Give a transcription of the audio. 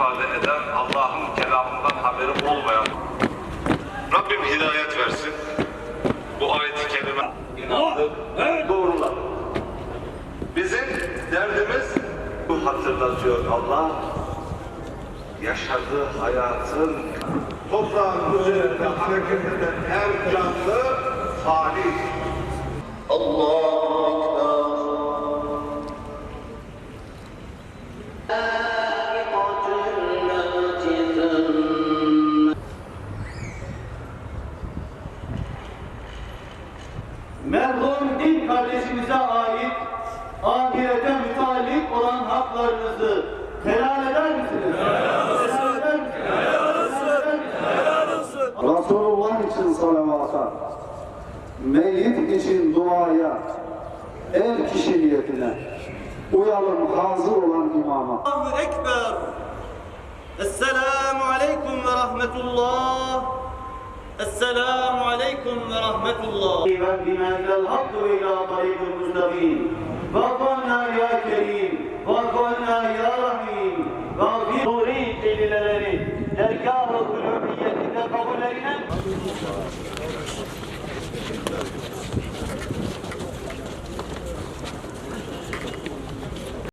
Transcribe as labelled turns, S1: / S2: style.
S1: ifade eden Allah'ın kelamından haberi olmayan Rabbim hidayet versin. Bu ayet-i kerime inandık, doğrular. Bizim derdimiz bu hatırlatıyor Allah. Yaşadığı hayatın toprağın üzerinde hareket eden her canlı salih.
S2: Merhum din kardeşimize ait ahirete mütalik olan haklarınızı helal eder misiniz? Helal misiniz? Helal misiniz?
S3: Resulullah için salavata, meyyit için duaya, er kişi niyetine, uyalım hazır olan imama.
S2: Allahu Ekber. Esselamu Aleyküm ve Rahmetullah. Esselamu Aleyküm hakkı ve ila tarikul müstakim. Vakfanna ya kerim. Vakfanna ya rahim. Vafir nuri celileleri. Dergâh-ı kulübiyetinde kabullerine